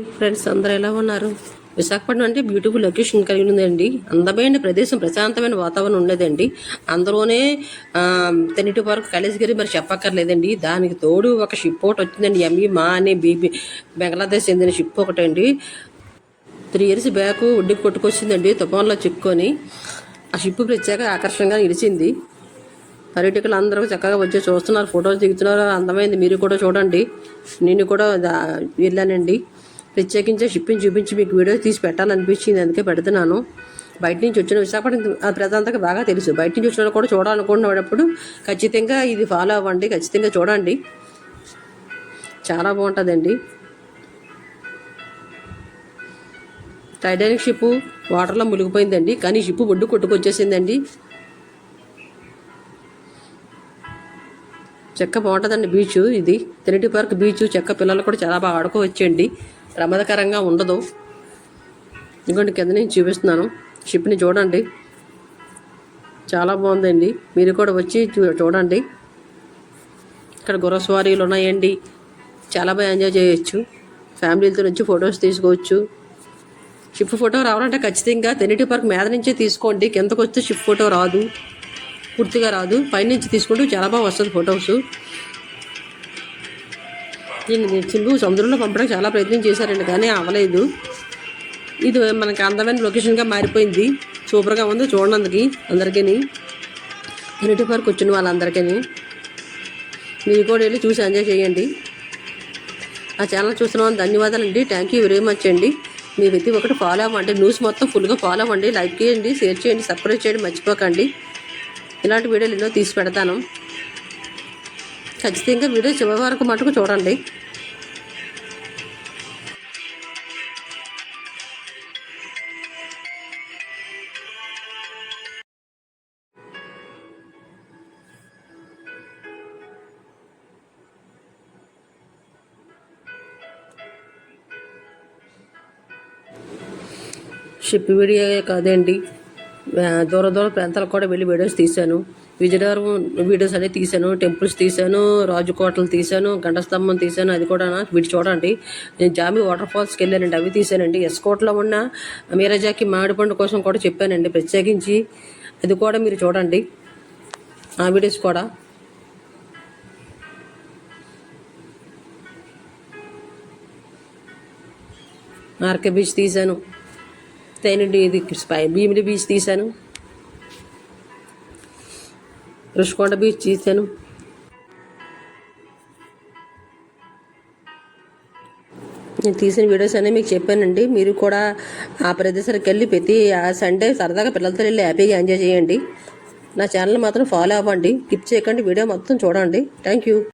Friends అందరూ ఎలా ఉన్నారు? విశాఖపట్నం అంటే బ్యూటిఫుల్ లొకేషన్ కలిగి ఉందండి. అందమైన ప్రదేశం ప్రశాంతమైన వాతావరణం ఉండేదండి. అందులోనే తెన్నిటి వరకు కలిసిగిరి మరి చెప్పక్కర్లేదండి. దానికి తోడు ఒక షిప్ ఒకటి వచ్చిందండి ఎంఈ మా అనే బీబీ బంగ్లాదేశ్ చెందిన షిప్ ఒకటి అండి. త్రీ ఇయర్స్ బ్యాక్ ఒడ్డుకి కొట్టుకొచ్చిందండి తుఫాన్లో చిక్కుకొని. ఆ షిప్ ప్రత్యేక ఆకర్షణగా నిలిచింది. పర్యాటకులు అందరూ చక్కగా వచ్చి చూస్తున్నారు ఫొటోస్ దిగుతున్నారు. అందమైంది మీరు కూడా చూడండి. నేను కూడా వెళ్ళానండి. ప్రత్యేకించి షిప్పింగ్ చూపించి మీకు వీడియో తీసి పెట్టాలనిపించింది అందుకే పెడుతున్నాను. బయట నుంచి వచ్చిన విశాఖపట్నం ఆ బాగా తెలుసు. బయట నుంచి వచ్చిన వాళ్ళు కూడా చూడాలనుకున్నప్పుడు ఖచ్చితంగా ఇది ఫాలో అవ్వండి ఖచ్చితంగా చూడండి. చాలా బాగుంటుందండి. టైటానిక్ షిప్ వాటర్లో మునిగిపోయిందండి కానీ షిప్ ఒడ్డు కొట్టుకొచ్చేసిందండి చెక్క బాగుంటుందండి బీచ్ ఇది. తిరిటి పార్క్ బీచ్ చెక్క పిల్లలు కూడా చాలా బాగా ఆడుకోవచ్చండి. ప్రమాదకరంగా ఉండదు. ఇంకోటి కింద నుంచి చూపిస్తున్నాను. షిప్ని చూడండి. చాలా బాగుందండి. మీరు కూడా వచ్చి చూ- చూడండి. ఇక్కడ గుర్రస్వారీలు ఉన్నాయండి. చాలా బాగా ఎంజాయ్ చేయొచ్చు. ఫ్యామిలీలతో నుంచి ఫొటోస్ తీసుకోవచ్చు. షిప్ ఫోటో రావాలంటే ఖచ్చితంగా తెనిటి పార్క్ మీద నుంచే తీసుకోండి. కిందకు వస్తే షిప్ ఫోటో రాదు. పూర్తిగా రాదు. పైనుంచి తీసుకుంటూ చాలా బాగా వస్తుంది ఫొటోస్. దీన్ని చింపు సముద్రంలో పంపడానికి చాలా ప్రయత్నం చేశారండి కానీ అవ్వలేదు ఇది మనకి అందమైన లొకేషన్గా మారిపోయింది. సూపర్గా ఉంది చూడడానికి అందరికీ తెనిటి పార్క్ వచ్చిన వాళ్ళందరికీ మీరు కూడా వెళ్ళి చూసి ఎంజాయ్ చేయండి. ఆ ఛానల్ చూస్తున్న వాళ్ళు ధన్యవాదాలండి. థ్యాంక్ యూ వెరీ మచ్ అండి. మీ ప్రతి ఒక్కటి ఫాలో అవ్వండి. న్యూస్ మొత్తం ఫుల్గా ఫాలో అవ్వండి. లైక్ చేయండి షేర్ చేయండి సబ్స్క్రైబ్ చేయండి మర్చిపోకండి. ఇలాంటి వీడియోలు ఎన్నో తీసి పెడతాను. ఖచ్చితంగా వీడియో చివరి వరకు మటుకు చూడండి. షిప్ వీడియో కాదండి. దూర దూర ప్రాంతాలకు కూడా వెళ్ళి వీడియోస్ తీశాను. విజయనగరం వీడియోస్ అనేది తీశాను టెంపుల్స్ తీశాను రాజుకోటలు తీశాను గంటస్తంభం తీశాను అది కూడా వీటి చూడండి. నేను జామి వాటర్ ఫాల్స్కి వెళ్ళానండి అవి తీశానండి. ఎస్కోట్లో ఉన్న మీరజాకి మామిడి పండు కోసం కూడా చెప్పానండి ప్రత్యేకించి. అది కూడా మీరు చూడండి. ఆ వీడియోస్ కూడా. ఆర్కే బీచ్ తీశాను. తేనండి ఇది భీమిడి భీమిలి బీచ్ తీశాను. రుషికొండ బీచ్ తీశాను. నేను తీసిన వీడియోస్ అనేవి మీకు చెప్పానండి. మీరు కూడా ఆ ప్రదేశానికి వెళ్ళి ప్రతి ఆ సండే సరదాగా పిల్లలతో వెళ్ళి హ్యాపీగా ఎంజాయ్ చేయండి. నా ఛానల్ మాత్రం ఫాలో అవ్వండి. కిప్ చేయకండి. వీడియో మొత్తం చూడండి. Thank you